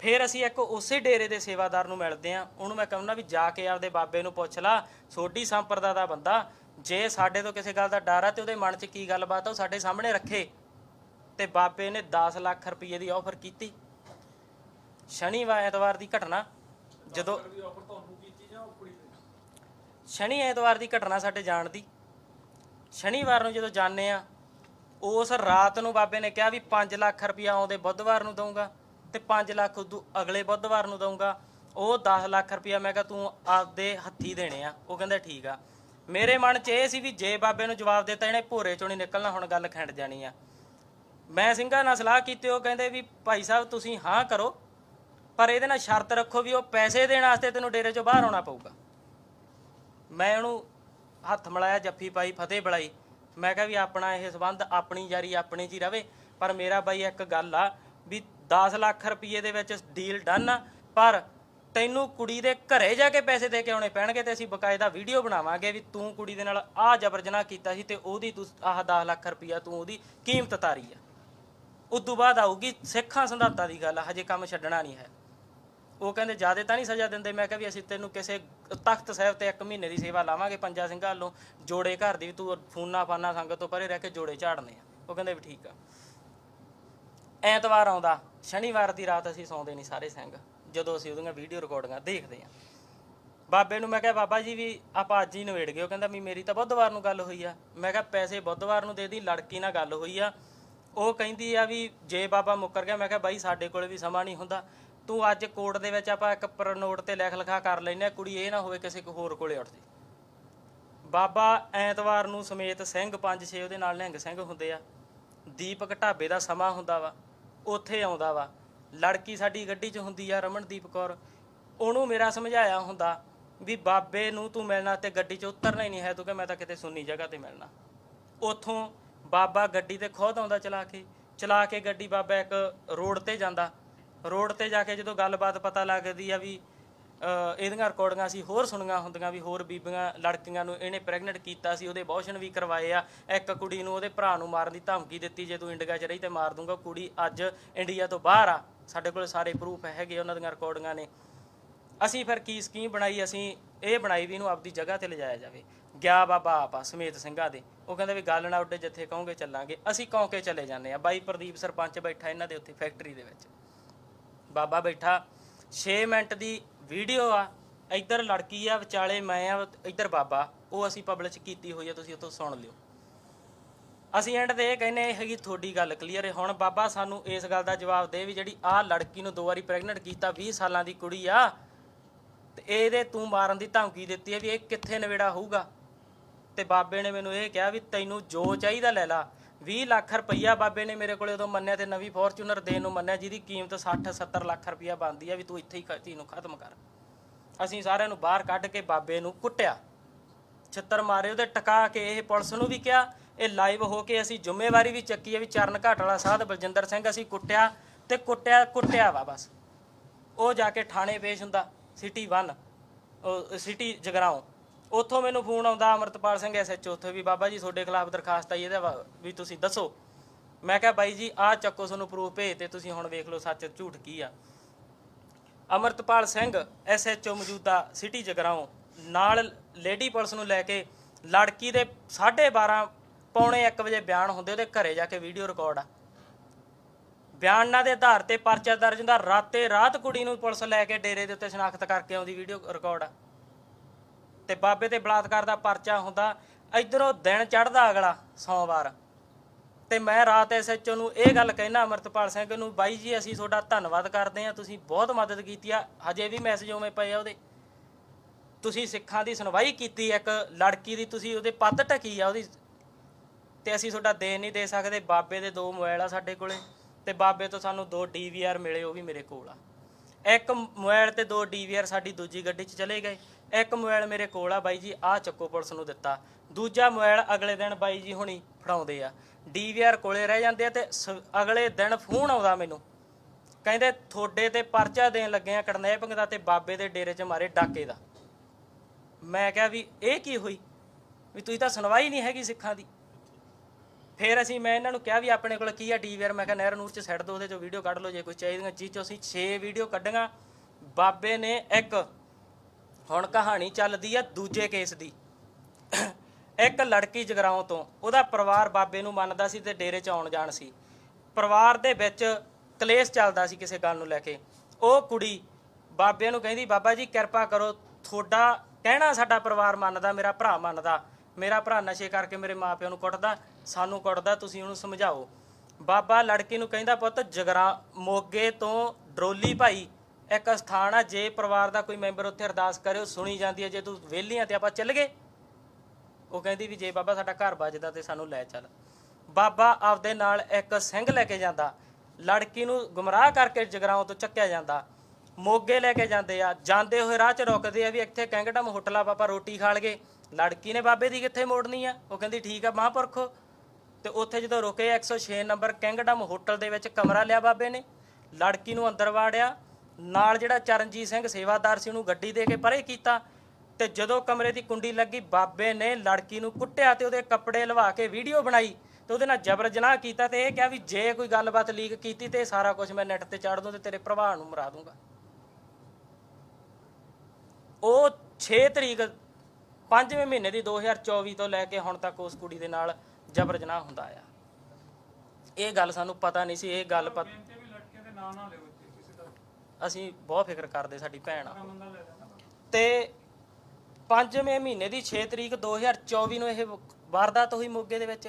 ਫਿਰ ਅਸੀਂ ਇੱਕ ਉਸੇ ਡੇਰੇ ਦੇ ਸੇਵਾਦਾਰ ਨੂੰ ਮਿਲਦੇ ਆ ਉਹਨੂੰ ਮੈਂ ਕਹਿੰਦਾ ਵੀ ਜਾ ਕੇ ਆਪਦੇ ਬਾਬੇ ਨੂੰ ਪੁੱਛ ਲਾ, ਸੋਢੀ ਸੰਪਰਦਾ ਦਾ ਬੰਦਾ, ਜੇ ਸਾਡੇ ਤੋਂ ਕਿਸੇ ਗੱਲ ਦਾ ਡਰ ਆ ਤੇ ਉਹਦੇ ਮਨ 'ਚ ਕੀ ਗੱਲਬਾਤ ਆ, ਉਹ ਸਾਡੇ ਸਾਹਮਣੇ ਰੱਖੇ। ਤੇ ਬਾਬੇ ਨੇ 10 ਲੱਖ ਰੁਪਏ ਦੀ ਆਫਰ ਕੀਤੀ। ਸ਼ਨੀਵਾਰ ਐਤਵਾਰ ਦੀ ਘਟਨਾ ਜਦੋਂ ਸ਼ਨੀ ਐਤਵਾਰ ਦੀ ਘਟਨਾ ਸਾਡੇ ਜਾਣ ਦੀ। ਸ਼ਨੀਵਾਰ ਨੂੰ ਜਦੋਂ ਜਾਣੇ ਆ ਉਸ ਰਾਤ ਨੂੰ ਬਾਬੇ ਨੇ ਕਿਹਾ ਵੀ 5 ਲੱਖ ਰੁਪਇਆ ਆਉਂਦੇ ਬੁੱਧਵਾਰ ਨੂੰ ਦਊਂਗਾ ਤੇ 5 ਲੱਖ ਉਦੋਂ ਅਗਲੇ ਬੁੱਧਵਾਰ ਨੂੰ ਦਊਂਗਾ। ਉਹ 10 ਲੱਖ ਰੁਪਇਆ ਮੈਂ ਕਿਹਾ ਤੂੰ ਆਪਦੇ ਹੱਥੀ ਦੇਣੇ ਆ। ਉਹ ਕਹਿੰਦਾ ਠੀਕ ਆ। ਮੇਰੇ ਮਨ 'ਚ ਇਹ ਸੀ ਵੀ ਜੇ ਬਾਬੇ ਨੂੰ ਜਵਾਬ ਦਿੱਤਾ ਇਹਨੇ ਭੋਰੇ ਚੋਂ ਨਹੀਂ ਨਿਕਲਣਾ ਹੁਣ ਗੱਲ ਖਿੰਡ ਜਾਣੀ ਆ। ਮੈਂ ਸਿੰਘਾਂ ਨਾਲ ਸਲਾਹ ਕੀਤੀ ਉਹ ਕਹਿੰਦੇ ਵੀ ਭਾਈ ਸਾਹਿਬ ਤੁਸੀਂ ਹਾਂ ਕਰੋ। ਪਰ ਇਹਦੇ ਨਾਲ ਸ਼ਰਤ ਰੱਖੋ ਵੀ ਉਹ ਪੈਸੇ ਦੇਣ ਵਾਸਤੇ ਤੈਨੂੰ ਡੇਰੇ ਚੋਂ ਬਾਹਰ ਆਉਣਾ ਪਊਗਾ। ਮੈਂ ਉਹਨੂੰ ਹੱਥ ਮਿਲਾਇਆ, ਜੱਫੀ ਪਾਈ, ਫਤਿਹ ਬੁਲਾਈ। ਮੈਂ ਕਿਹਾ ਵੀ ਆਪਣਾ ਇਹ ਸਬੰਧ ਆਪਣੀ ਯਾਰੀ ਆਪਣੇ 'ਚ ਹੀ ਰਵੇ, ਪਰ ਮੇਰਾ ਬਾਈ ਇੱਕ ਗੱਲ ਆ ਵੀ 10 ਲੱਖ ਰੁਪਏ ਦੇ ਵਿੱਚ ਡੀਲ ਡਨ ਆ, ਪਰ ਤੈਨੂੰ ਕੁੜੀ ਦੇ ਘਰੇ ਜਾ ਕੇ ਪੈਸੇ ਦੇ ਕੇ ਆਉਣੇ ਪੈਣਗੇ ਤੇ ਅਸੀਂ ਬਕਾਇਦਾ ਵੀਡੀਓ ਬਣਾਵਾਂਗੇ ਵੀ ਤੂੰ ਕੁੜੀ ਦੇ ਨਾਲ ਆਹ ਜਬਰ ਜਨਾਹ ਕੀਤਾ ਸੀ ਤੇ ਉਹਦੀ ਤੂੰ ਆਹ 10 ਲੱਖ ਰੁਪਇਆ ਤੂੰ ਉਹਦੀ ਕੀਮਤ ਤਾਰੀ ਆ। ਉਦੋਂ ਬਾਅਦ ਆਊਗੀ ਸਿੱਖਾਂ ਸੰਧਾਤਾ ਦੀ ਗੱਲ ਹਜੇ ਕੰਮ ਛੱਡਣਾ ਨਹੀਂ ਹੈ। ਉਹ ਕਹਿੰਦੇ ਜ਼ਿਆਦਾ ਤਾਂ ਨਹੀਂ ਸਜ਼ਾ ਦਿੰਦੇ। ਮੈਂ ਕਿਹਾ ਵੀ ਅਸੀਂ ਤੈਨੂੰ ਕਿਸੇ ਤਖਤ ਸਾਹਿਬ ਤੇ ਇੱਕ ਮਹੀਨੇ ਦੀ ਸੇਵਾ ਲਾਵਾਂਗੇ ਪੰਜਾ ਸਿੰਘਾਂ ਵੱਲੋਂ। ਜੋੜੇ ਘਰ ਦੀ ਵੀ ਤੂੰ ਫੂਨਾ ਫਾਨਾ ਸੰਗਤ ਤੋਂ ਪਰੇ ਰਹਿ ਕੇ ਜੋੜੇ ਝਾੜਨੇ ਆ। ਉਹ ਕਹਿੰਦੇ ਵੀ ਠੀਕ ਆ। ਐਤਵਾਰ ਆਉਂਦਾ, ਸ਼ਨੀਵਾਰ ਦੀ ਰਾਤ ਅਸੀਂ ਸੌਂਦੇ ਨਹੀਂ ਸਾਰੇ ਸਿੰਘ। ਜਦੋਂ ਅਸੀਂ ਉਹਦੀਆਂ ਵੀਡੀਓ ਰਿਕਾਰਡਿੰਗਾਂ ਦੇਖਦੇ ਆ। ਬਾਬੇ ਨੂੰ ਮੈਂ ਕਿਹਾ, ਬਾਬਾ ਜੀ ਵੀ ਆਪਾਂ ਅੱਜ ਹੀ ਨਵੇੜ ਗਏ ਉਹ ਕਹਿੰਦਾ, ਵੀ ਮੇਰੀ ਤਾਂ ਬੁੱਧਵਾਰ ਨੂੰ ਗੱਲ ਹੋਈ ਆ। ਮੈਂ ਕਿਹਾ, ਪੈਸੇ ਬੁੱਧਵਾਰ ਨੂੰ ਦੇ ਦੀ, ਲੜਕੀ ਨਾਲ ਗੱਲ ਹੋਈ ਆ। ਉਹ ਕਹਿੰਦੀ ਆ ਵੀ ਜੇ ਬਾਬਾ ਮੁੱਕਰ ਗਿਆ, ਮੈਂ ਕਿਹਾ, ਬਾਈ ਸਾਡੇ ਕੋਲੇ ਵੀ ਸਮਾਂ ਨਹੀਂ ਹੁੰਦਾ। ਤੂੰ ਅੱਜ ਕੋਰਟ ਦੇ ਵਿੱਚ ਆਪਾਂ ਇੱਕ ਪਰ ਨੋਟ ਤੇ ਲਿਖ ਲਿਖਾ ਕਰ ਲੈਨੇ ਆ ਕੁੜੀ ਇਹ ਨਾ ਹੋਵੇ ਕਿਸੇ ਕੋ ਹੋਰ ਕੋਲੇ ਉੱਠ ਜੇ। ਬਾਬਾ ਐਤਵਾਰ ਨੂੰ ਸਮੇਤ ਸਿੰਘ ਪੰਜ ਛੇ ਉਹਦੇ ਨਾਲ ਨਿਹੰਗ ਸਿੰਘ ਹੁੰਦੇ ਆ। ਦੀਪਕ ਢਾਬੇ ਦਾ ਸਮਾਂ ਹੁੰਦਾ ਵਾ, ਉੱਥੇ ਆਉਂਦਾ ਵਾ। ਲੜਕੀ ਸਾਡੀ ਗੱਡੀ 'ਚ ਹੁੰਦੀ ਆ, ਰਮਨਦੀਪ ਕੌਰ। ਉਹਨੂੰ ਮੇਰਾ ਸਮਝਾਇਆ ਹੁੰਦਾ ਵੀ ਬਾਬੇ ਨੂੰ ਤੂੰ ਮਿਲਣਾ ਤੇ ਗੱਡੀ 'ਚ ਉਤਰਨਾ ਹੀ ਨਹੀਂ ਹੈ, ਤੂੰ ਕਿ ਮੈਂ ਤਾਂ ਕਿਤੇ ਸੁੰਨੀ ਜਗ੍ਹਾ ਤੇ ਮਿਲਣਾ। ਉੱਥੋਂ ਬਾਬਾ ਗੱਡੀ ਤੇ ਖੁਦ ਆਉਂਦਾ ਚਲਾ ਕੇ ਚਲਾ ਕੇ ਗੱਡੀ ਬਾਬਾ ਇੱਕ ਰੋਡ ਤੇ ਜਾਂਦਾ। ਰੋਡ ਤੇ ਜਾ ਕੇ ਜਦੋਂ ਗੱਲਬਾਤ ਪਤਾ ਲੱਗਦੀ ਆ ਵੀ ਇਹਦੀਆਂ ਰਿਕਾਰਡਿੰਗਾਂ ਸੀ, ਹੋਰ ਸੁਣੀਆਂ ਹੁੰਦੀਆਂ ਵੀ, ਹੋਰ ਬੀਬੀਆਂ, ਲੜਕੀਆਂ ਨੂੰ ਇਹਨੇ ਪ੍ਰੈਗਨੈਂਟ ਕੀਤਾ ਸੀ, ਉਹਦੇ ਅਬੋਰਸ਼ਨ ਵੀ ਕਰਵਾਏ ਆ। ਇੱਕ ਕੁੜੀ ਨੂੰ ਉਹਦੇ ਭਰਾ ਨੂੰ ਮਾਰਨ ਦੀ ਧਮਕੀ ਦਿੱਤੀ, ਜੇ ਤੂੰ ਇੰਡੀਆ 'ਚ ਰਹੀ ਤੇ ਮਾਰ ਦੂੰਗਾ। ਕੁੜੀ ਅੱਜ ਇੰਡੀਆ ਤੋਂ ਬਾਹਰ ਆ। ਸਾਡੇ ਕੋਲ ਸਾਰੇ ਪ੍ਰੂਫ ਹੈਗੇ ਉਹਨਾਂ ਦੀਆਂ ਰਿਕਾਰਡਿੰਗਾਂ ਨੇ। ਅਸੀਂ ਫਿਰ ਕੀ ਸਕੀਮ ਬਣਾਈ? ਅਸੀਂ ਇਹ ਬਣਾਈ ਵੀ ਇਹਨੂੰ ਆਪਦੀ ਜਗ੍ਹਾ ਤੇ ਲਿਜਾਇਆ ਜਾਵੇ। ਗਿਆ ਬਾਬਾ ਆਪਾ ਸਮੇਤ ਸਿੰਘਾਂ ਦੇ। ਉਹ ਕਹਿੰਦਾ ਵੀ ਗੱਲ ਨਾ ਉੱਡੇ, ਜਿੱਥੇ ਕਹੋਗੇ ਚੱਲਾਂਗੇ। ਅਸੀਂ ਕੌਂਕੇ ਚਲੇ ਜਾਂਦੇ ਆ। ਬਾਈ ਪ੍ਰਦੀਪ ਸਰਪੰਚ ਬੈਠਾ ਇਹਨਾਂ ਦੇ ਉੱਥੇ ਫੈਕਟਰੀ ਦੇ ਵਿੱਚ। ਬਾਬਾ ਬੈਠਾ। 6 ਮਿੰਟ ਦੀ ਵੀਡੀਓ ਆ। ਇੱਧਰ ਲੜਕੀ ਆ, ਵਿਚਾਲੇ ਮੈਂ ਆ, ਇੱਧਰ ਬਾਬਾ। ਉਹ ਅਸੀਂ ਪਬਲਿਸ਼ ਕੀਤੀ ਹੋਈ ਆ, ਤੁਸੀਂ ਉੱਥੋਂ ਸੁਣ ਲਿਓ। ਅਸੀਂ ਐਂਡ ਤੇ ਇਹ ਕਹਿੰਨੇ ਇਹ ਹੈਗੀ ਤੁਹਾਡੀ ਗੱਲ ਕਲੀਅਰ ਹੈ। ਹੁਣ ਬਾਬਾ ਸਾਨੂੰ ਇਸ ਗੱਲ ਦਾ ਜਵਾਬ ਦੇ ਵੀ ਜਿਹੜੀ ਆਹ ਲੜਕੀ ਨੂੰ ਦੋ ਵਾਰੀ ਪ੍ਰੈਗਨੈਂਟ ਕੀਤਾ 20 ਸਾਲਾਂ ਦੀ ਕੁੜੀ ਆ, ਤੇ ਇਹਦੇ ਤੂੰ ਮਾਰਨ ਦੀ ਧਮਕੀ ਦਿੱਤੀ ਹੈ ਵੀ ਇਹ ਕਿੱਥੇ ਨਵੇੜਾ ਹੋਊਗਾ। ਤੇ ਬਾਬੇ ਨੇ ਮੈਨੂੰ ਇਹ ਕਿਹਾ ਵੀ ਤੈਨੂੰ ਜੋ ਚਾਹੀਦਾ ਲੈ ਲਾ। 20 ਲੱਖ ਰੁਪਈਆ ਬਾਬੇ ਨੇ ਮੇਰੇ ਕੋਲੇ ਉਦੋਂ ਮੰਨਿਆ ਤੇ ਨਵੀਂ ਫੋਰਚੂਨਰ ਦੇਣ ਨੂੰ ਮੰਨਿਆ, ਜਿਹਦੀ ਕੀਮਤ 60 70 ਲੱਖ ਰੁਪਈਆ ਬਣਦੀ ਆ ਵੀ ਤੂੰ ਇੱਥੇ ਹੀ ਖ- ਨੂੰ ਖਤਮ ਕਰ। ਅਸੀਂ ਸਾਰਿਆਂ ਨੂੰ ਬਾਹਰ ਕੱਢ ਕੇ ਬਾਬੇ ਨੂੰ ਕੁੱਟਿਆ। ਛਿੱਤਰ ਮਾਰੇ, ਉਹਦੇ ਟਕਾ ਕੇ ਇਹ ਪੁਲਿਸ ਨੂੰ ਵੀ ਕਿਹਾ, ਇਹ ਲਾਈਵ ਹੋ ਕੇ ਅਸੀਂ ਜ਼ਿੰਮੇਵਾਰੀ ਵੀ ਚੱਕੀ ਹੈ ਵੀ ਚਰਨ ਘਾਟ ਵਾਲਾ ਸਾਧ ਬਲਜਿੰਦਰ ਸਿੰਘ ਅਸੀਂ ਕੁੱਟਿਆ ਤੇ ਕੁੱਟਿਆ ਕੁੱਟਿਆ ਵਾ ਬਸ। ਉਹ ਜਾ ਕੇ ਥਾਣੇ ਪੇਸ਼ ਹੁੰਦਾ, ਸਿਟੀ 1 ਉਹ, ਸਿਟੀ ਜਗਰਾਉਂ। ਉੱਥੋਂ ਮੈਨੂੰ ਫੋਨ ਆਉਂਦਾ, ਅਮਰਤਪਾਲ ਸਿੰਘ ਐਸਐਚਓ ਉੱਥੇ ਵੀ, ਬਾਬਾ ਜੀ ਤੁਹਾਡੇ ਖਿਲਾਫ ਦਰਖਾਸਤ ਆਈ ਇਹਦਾ ਵਾ- ਵੀ ਤੁਸੀਂ ਦੱਸੋ। ਮੈਂ ਕਿਹਾ, ਬਾਈ ਜੀ, ਆਹ ਚੱਕੋ ਤੁਹਾਨੂੰ ਪ੍ਰੂਫ ਭੇਜ ਤੇ ਤੁਸੀਂ ਹੁਣ ਵੇਖ ਲਓ ਸੱਚ ਝੂਠ ਕੀ ਆ। ਅਮਰਤਪਾਲ ਸਿੰਘ ਐਸਐਚਓ ਮੌਜੂਦਾ ਸਿਟੀ ਜਗਰਾਉਂ, ਨਾਲ ਲੇਡੀ ਪੁਲਿਸ ਨੂੰ ਲੈ ਕੇ ਲੜਕੀ ਦੇ 12:30 ਪੌਣੇ 1 ਵਜੇ ਬਿਆਨ ਹੁੰਦੇ, ਉਹਦੇ ਘਰੇ ਜਾ ਕੇ ਵੀਡੀਓ ਰਿਕਾਰਡ ਆ। ਬਿਆਨਾਂ ਦੇ ਆਧਾਰ ਤੇ ਪਰਚਾ ਦਰਜ ਹੁੰਦਾ, ਰਾਤੇ ਰਾਤ ਕੁੜੀ ਨੂੰ ਪੁਲਿਸ ਲੈ ਕੇ ਡੇਰੇ ਦੇ ਉੱਤੇ ਸ਼ਨਾਖਤ ਕਰਕੇ ਆਉਂਦੀ ਵੀਡੀਓ ਰਿਕਾਰਡ ਆ। ਤੇ ਬਾਬੇ ਤੇ ਬਲਾਤਕਾਰ ਦਾ ਪਰਚਾ ਹੁੰਦਾ, ਇਧਰੋਂ ਦਿਨ ਚੜਦਾ ਅਗਲਾ ਸੋਮਵਾਰ। ਤੇ ਮੈਂ ਰਾਤ ਐਸਐਚਓ ਨੂੰ ਇਹ ਗੱਲ ਕਹਿਣਾ ਅਮਰਤਪਾਲ ਸਿੰਘ ਨੂੰ, ਬਾਈ ਜੀ, ਅਸੀਂ ਤੁਹਾਡਾ ਧੰਨਵਾਦ ਕਰਦੇ ਹਾਂ, ਤੁਸੀਂ ਬਹੁਤ ਮਦਦ ਕੀਤੀ ਆ, ਹਜੇ ਵੀ ਮੈਸੇਜ ਉਵੇਂ ਪਏ ਆ ਉਹਦੇ। ਤੁਸੀਂ ਸਿੱਖਾਂ ਦੀ ਸੁਣਵਾਈ ਕੀਤੀ, ਇੱਕ ਲੜਕੀ ਦੀ ਤੁਸੀਂ ਉਹਦੇ ਪੱਤ ਢਕੀ ਆ ਉਹਦੀ। ਤੇ ਅਸੀਂ ਤੁਹਾਡਾ ਦੇ ਨਹੀਂ ਦੇ ਸਕਦੇ, ਬਾਬੇ ਦੇ ਦੋ ਮੋਬਾਈਲ ਆ ਸਾਡੇ ਕੋਲੇ, ਤੇ ਬਾਬੇ ਤੋਂ ਸਾਨੂੰ ਦੋ ਡੀਵੀਆਰ ਮਿਲੇ, ਉਹ ਵੀ ਮੇਰੇ ਕੋਲ ਆ। ਇੱਕ ਮੋਬਾਈਲ ਤੇ ਦੋ ਡੀਵੀਆਰ ਸਾਡੀ ਦੂਜੀ ਗੱਡੀ 'ਚ ਚਲੇ ਗਏ ਇੱਕ ਮੋਬਾਈਲ ਮੇਰੇ ਕੋਲ ਆ ਬਾਈ ਜੀ, ਆਹ ਚੱਕੋ ਪੁਲਿਸ ਨੂੰ ਦਿੱਤਾ। ਦੂਜਾ ਮੋਬਾਈਲ ਅਗਲੇ ਦਿਨ ਬਾਈ ਜੀ ਹੁਣੀ ਫੜਾਉਂਦੇ ਆ। ਡੀਵੀਆਰ ਕੋਲੇ ਰਹਿ ਜਾਂਦੇ ਆ ਤੇ ਸ- ਅਗਲੇ ਦਿਨ ਫੋਨ ਆਉਂਦਾ ਮੈਨੂੰ। ਕਹਿੰਦੇ ਤੁਹਾਡੇ ਤੇ ਪਰਚਾ ਦੇਣ ਲੱਗੇ ਆ ਕਿਡਨੈਪਿੰਗ ਦਾ ਤੇ ਬਾਬੇ ਦੇ ਡੇਰੇ 'ਚ ਮਾਰੇ ਡਾਕੇ ਦਾ। ਮੈਂ ਕਿਹਾ ਵੀ ਇਹ ਕੀ ਹੋਈ? ਵੀ ਤੁਸੀਂ ਤਾਂ ਸੁਣਵਾਈ ਨਹੀਂ ਹੈਗੀ ਸਿੱਖਾਂ ਦੀ। ਫਿਰ ਅਸੀਂ ਮੈਂ ਇਹਨਾਂ ਨੂੰ ਕਿਹਾ ਵੀ ਆਪਣੇ ਕੋਲ ਕੀ ਆ ਡੀਵੀਆਰ? ਮੈਂ ਕਿਹਾ ਨਹਿਰ ਨੂਰ ਚ ਸੈੱਟ ਦੋ, ਉਹਦੇ ਚੋਂ ਵੀਡੀਓ ਕੱਢ ਲਓ, ਜੇ ਕੋਈ ਚਾਹੀਦੀਆਂ ਜੀ ਚੋਂ ਅਸੀਂ 6 ਵੀਡੀਓ ਕੱਢੀਆਂ। ਬਾਬੇ ਨੇ ਇੱਕ ਹੁਣ ਕਹਾਣੀ ਚੱਲਦੀ ਆ ਦੂਜੇ ਕੇਸ ਦੀ। ਇੱਕ ਲੜਕੀ ਜਗਰਾਉਂ ਤੋਂ, ਉਹਦਾ ਪਰਿਵਾਰ ਬਾਬੇ ਨੂੰ ਮੰਨਦਾ ਸੀ ਤੇ ਡੇਰੇ 'ਚ ਆਉਣ ਜਾਣ ਸੀ। ਪਰਿਵਾਰ ਦੇ ਵਿੱਚ ਕਲੇਸ਼ ਚੱਲਦਾ ਸੀ ਕਿਸੇ ਗੱਲ ਨੂੰ ਲੈ ਕੇ। ਉਹ ਕੁੜੀ ਬਾਬੇ ਨੂੰ ਕਹਿੰਦੀ, ਬਾਬਾ ਜੀ, ਕਿਰਪਾ ਕਰੋ, ਤੁਹਾਡਾ ਕਹਿਣਾ ਸਾਡਾ ਪਰਿਵਾਰ ਮੰਨਦਾ, ਮੇਰਾ ਭਰਾ ਮੰਨਦਾ। ਮੇਰਾ ਭਰਾ ਨਸ਼ੇ ਕਰਕੇ ਮੇਰੇ ਮਾਪਿਆਂ ਨੂੰ ਕੁੱਟਦਾ, ਸਾਨੂੰ ਕੁੱਟਦਾ, ਤੁਸੀਂ ਉਹਨੂੰ ਸਮਝਾਓ। ਬਾਬਾ ਲੜਕੀ ਨੂੰ ਕਹਿੰਦਾ, ਪੁੱਤ ਜਗਰਾ ਮੋਗੇ ਤੋਂ ਡਰੋਲੀ ਭਾਈ ਇੱਕ ਸਥਾਨ ਆ, ਜੇ ਪਰਿਵਾਰ ਦਾ ਕੋਈ ਮੈਂਬਰ ਉੱਥੇ ਅਰਦਾਸ ਕਰੇ, ਉਹ ਸੁਣੀ ਜਾਂਦੀ ਹੈ, ਜੇ ਤੂੰ ਵਿਹਲੀ ਆ ਤੇ ਆਪਾਂ ਚੱਲ ਗਏ। ਉਹ ਕਹਿੰਦੀ ਵੀ ਜੇ ਬਾਬਾ ਸਾਡਾ ਘਰ ਵੱਜਦਾ ਤੇ ਸਾਨੂੰ ਲੈ ਚੱਲ। ਬਾਬਾ ਆਪਦੇ ਨਾਲ ਇੱਕ ਸਿੰਘ ਲੈ ਕੇ ਜਾਂਦਾ। ਲੜਕੀ ਨੂੰ ਗੁੰਮਰਾਹ ਕਰਕੇ ਜਗਰਾਉਂ ਤੋਂ ਚੱਕਿਆ ਜਾਂਦਾ। ਮੋਗੇ ਲੈ ਕੇ ਜਾਂਦੇ ਆ। ਜਾਂਦੇ ਹੋਏ ਰਾਹ 'ਚ ਰੁਕਦੇ ਆ ਵੀ ਇੱਥੇ ਕੈਂਗਡਮ ਹੋਟਲ ਆ ਬਾਬਾ ਰੋਟੀ ਖਾ ਲਗੇ ਲੜਕੀ ਨੇ ਬਾਬੇ ਦੀ ਕਿੱਥੇ ਮੋੜਨੀ ਆ? ਉਹ ਕਹਿੰਦੀ ਠੀਕ ਆ, ਮਹਾਂਪੁਰਖੋ ਤੇ ਉੱਥੇ ਜਦੋਂ ਰੁਕੇ 106 ਨੰਬਰ ਕੈਂਗਡਮ ਹੋਟਲ ਦੇ ਵਿੱਚ ਕਮਰਾ ਲਿਆ ਬਾਬੇ ਨੇ। ਲੜਕੀ ਨੂੰ ਅੰਦਰ ਵਾੜਿਆ। ਨਾਲ ਜਿਹੜਾ ਚਰਨਜੀਤ ਸਿੰਘ ਸੇਵਾਦਾਰ ਸੀ, ਉਹਨੂੰ ਗੱਡੀ ਦੇ ਕੇ ਪਰੇ ਕੀਤਾ ਤੇ ਜਦੋਂ ਕਮਰੇ ਦੀ ਕੁੰਡੀ ਲੱਗੀ, ਬਾਬੇ ਨੇ ਲੜਕੀ ਨੂੰ ਕੁੱਟਿਆ ਤੇ ਉਹਦੇ ਕੱਪੜੇ ਲਵਾ ਕੇ ਵੀਡੀਓ ਬਣਾਈ ਤੇ ਉਹਦੇ ਨਾਲ ਜਬਰ ਜਨਾਹ ਕੀਤਾ ਤੇ ਇਹ ਕਿਹਾ ਵੀ ਜੇ ਕੋਈ ਗੱਲਬਾਤ ਲੀਕ ਕੀਤੀ ਤੇ ਇਹ ਸਾਰਾ ਕੁਝ ਮੈਂ ਨੈਟ ਤੇ ਚੜ ਦੂੰ ਤੇ ਤੇਰੇ ਭਰਾ ਨੂੰ ਮਰਾ ਦੂੰਗਾ। ਉਹ 6 ਤਰੀਕ 5ਵੇਂ ਮਹੀਨੇ ਦੀ 2024 ਤੋਂ ਲੈ ਕੇ ਹੁਣ ਤੱਕ ਉਸ ਕੁੜੀ ਦੇ ਨਾਲ ਜਬਰ ਜਨਾਹ ਹੁੰਦਾ ਆ। ਇਹ ਗੱਲ ਸਾਨੂੰ ਪਤਾ ਨਹੀਂ ਸੀ, ਇਹ ਗੱਲ ਪਤਾ ਅਸੀਂ ਬਹੁਤ ਫਿਕਰ ਕਰਦੇ ਸਾਡੀ ਭੈਣ ਆ। ਸਾਰਾ ਬੰਦਾ ਤੇ 5ਵੇਂ ਮਹੀਨੇ ਦੀ 6 ਤਰੀਕ 2024 ਨੂੰ ਇਹ ਵਾਰਦਾਤ ਹੋਈ ਮੋਗੇ ਦੇ ਵਿੱਚ।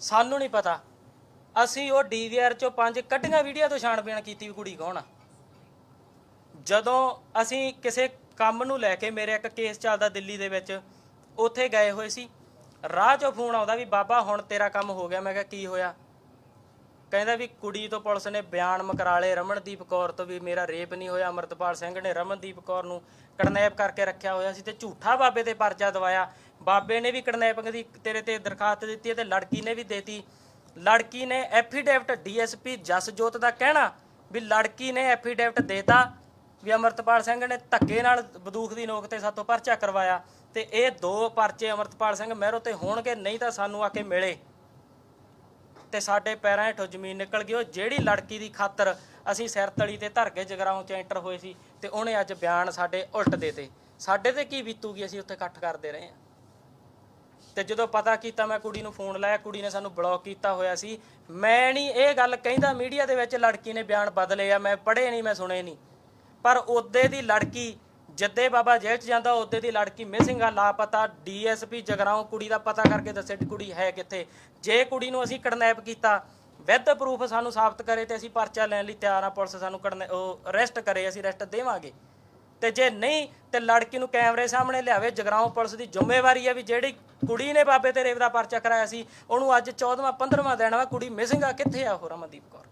ਸਾਨੂੰ ਨਹੀਂ ਪਤਾ। ਅਸੀਂ ਉਹ ਡੀਵੀਆਰ ਚੋਂ ਪੰਜ ਕੱਢੀਆਂ ਵੀਡੀਓ ਤੋਂ ਛਾਣਬੀਣ ਕੀਤੀ ਵੀ ਕੁੜੀ ਕੌਣ ਆ। ਜਦੋਂ ਅਸੀਂ ਕਿਸੇ ਕੰਮ ਨੂੰ ਲੈ ਕੇ ਮੇਰੇ ਇੱਕ ਕੇਸ ਚੱਲਦਾ ਦਿੱਲੀ ਦੇ ਵਿੱਚ, ਉੱਥੇ ਗਏ ਹੋਏ ਸੀ। ਰਾਹ 'ਚੋਂ ਫੋਨ ਆਉਂਦਾ ਵੀ ਬਾਬਾ ਹੁਣ ਤੇਰਾ ਕੰਮ ਹੋ ਗਿਆ। ਮੈਂ ਕਿਹਾ, ਕੀ ਹੋਇਆ? ਕਹਿੰਦਾ ਵੀ ਕੁੜੀ ਤੋਂ ਪੁਲਿਸ ਨੇ ਬਿਆਨ ਮਕਰਾਲੇ ਰਮਨਦੀਪ ਕੌਰ ਤੋਂ ਵੀ ਮੇਰਾ ਰੇਪ ਨਹੀਂ ਹੋਇਆ। ਅਮਰਤਪਾਲ ਸਿੰਘ ਨੇ ਰਮਨਦੀਪ ਕੌਰ ਨੂੰ ਕਿਡਨੈਪ ਕਰਕੇ ਰੱਖਿਆ ਹੋਇਆ ਸੀ ਤੇ ਝੂਠਾ ਬਾਬੇ ਤੇ ਪਰਚਾ ਦਵਾਇਆ। ਬਾਬੇ ਨੇ ਵੀ ਕਿਡਨੈਪਿੰਗ ਦੀ ਤੇਰੇ ਤੇ ਦਰਖਾਸਤ ਦਿੱਤੀ ਹੈ ਤੇ ਲੜਕੀ ਨੇ ਵੀ ਦੇਤੀ। ਲੜਕੀ ਨੇ ਐਫੀਡੇਵਿਟ ਡੀਐਸਪੀ ਜਸਜੋਤ ਦਾ ਕਹਿਣਾ ਵੀ ਲੜਕੀ ਨੇ ਐਫੀਡੇਵਿਟ ਦੇਤਾ ਵੀ ਅਮਰਤਪਾਲ ਸਿੰਘ ਨੇ ਧੱਕੇ ਨਾਲ ਬੰਦੂਕ ਦੀ ਨੋਕ ਤੇ ਸਾਤੋਂ ਪਰਚਾ ਕਰਵਾਇਆ ਤੇ ਇਹ ਦੋ ਪਰਚੇ ਅਮਰਤਪਾਲ ਸਿੰਘ ਮਹਿਰੋ ਤੇ ਹੋਣਗੇ, ਨਹੀਂ ਤਾਂ ਸਾਨੂੰ ਆ ਕੇ ਮਿਲੇ। ਤੇ ਸਾਡੇ ਪੈਰਾਂ ਹੇਠੋਂ ਜ਼ਮੀਨ ਨਿਕਲ ਗਈ। ਉਹ ਜਿਹੜੀ ਲੜਕੀ ਦੀ ਖਾਤਰ ਅਸੀਂ ਸਿਰ ਤਲੀ ਤੇ ਧਰ ਕੇ ਜਗਰਾਉਂ ਚ ਐਂਟਰ ਹੋਏ ਸੀ ਤੇ ਉਹਨੇ ਅੱਜ ਬਿਆਨ ਸਾਡੇ ਉਲਟ ਦੇਤੇ ਸਾਡੇ ਤੇ ਕੀ ਬੀਤੂਗੀ ਅਸੀਂ ਉੱਥੇ ਇਕੱਠ ਕਰਦੇ ਰਹੇ ਹਾਂ। ਤੇ ਜਦੋਂ ਪਤਾ ਕੀਤਾ ਮੈਂ ਕੁੜੀ ਨੂੰ ਫੋਨ ਲਾਇਆ, ਕੁੜੀ ਨੇ ਸਾਨੂੰ ਬਲੌਕ ਕੀਤਾ ਹੋਇਆ ਸੀ। ਮੈਂ ਨਹੀਂ ਇਹ ਗੱਲ ਕਹਿੰਦਾ, ਮੀਡੀਆ ਦੇ ਵਿੱਚ ਲੜਕੀ ਨੇ ਬਿਆਨ ਬਦਲੇ ਆ, ਮੈਂ ਪੜ੍ਹੇ ਨਹੀਂ, ਮੈਂ ਸੁਣੇ ਨਹੀਂ। ਪਰ ਉਹਦੇ ਦੀ ਲੜਕੀ ਜੱਦੇ ਬਾਬਾ ਜੇਲ੍ਹ ਚ ਜਾਂਦਾ, ਉਹਦੇ ਦੀ ਲੜਕੀ ਮਿਸਿੰਗ ਆ, ਲਾਪਤਾ, ਡੀਐਸਪੀ ਜਗਰਾਉਂ, ਕੁੜੀ ਦਾ ਪਤਾ ਕਰਕੇ ਦੱਸੇ ਕੁੜੀ ਹੈ ਕਿੱਥੇ। ਜੇ ਕੁੜੀ ਨੂੰ ਅਸੀਂ ਕਿਡਨੈਪ ਕੀਤਾ ਵਿਦ ਪ੍ਰੂਫ ਸਾਨੂੰ ਸਾਬਤ ਕਰੇ ਤੇ ਅਸੀਂ ਪਰਚਾ ਲੈਣ ਲਈ ਤਿਆਰ ਆ, ਪੁਲਿਸ ਸਾਨੂੰ ਕਿਡਨੈ, ਉਹ ਅਰੈਸਟ ਕਰੇ, ਅਸੀਂ ਅਰੈਸਟ ਦੇਵਾਂਗੇ। ਤੇ ਜੇ ਨਹੀਂ, ਤੇ ਲੜਕੀ ਨੂੰ ਕੈਮਰੇ ਸਾਹਮਣੇ ਲਿਆਵੇ, ਜਗਰਾਉਂ ਪੁਲਿਸ ਦੀ ਜ਼ਿੰਮੇਵਾਰੀ ਹੈ ਵੀ ਜਿਹੜੀ ਕੁੜੀ ਨੇ ਬਾਬੇ ਤੇ ਰੇਵ ਦਾ ਪਰਚਾ ਕਰਾਇਆ ਸੀ, ਉਹਨੂੰ ਅੱਜ 14ਵਾਂ 15ਵਾਂ ਦਿਨ ਵਾ ਕੁੜੀ ਮਿਸਿੰਗ ਆ, ਕਿੱਥੇ ਆ ਉਹ ਰਮਨਦੀਪ ਕੌਰ?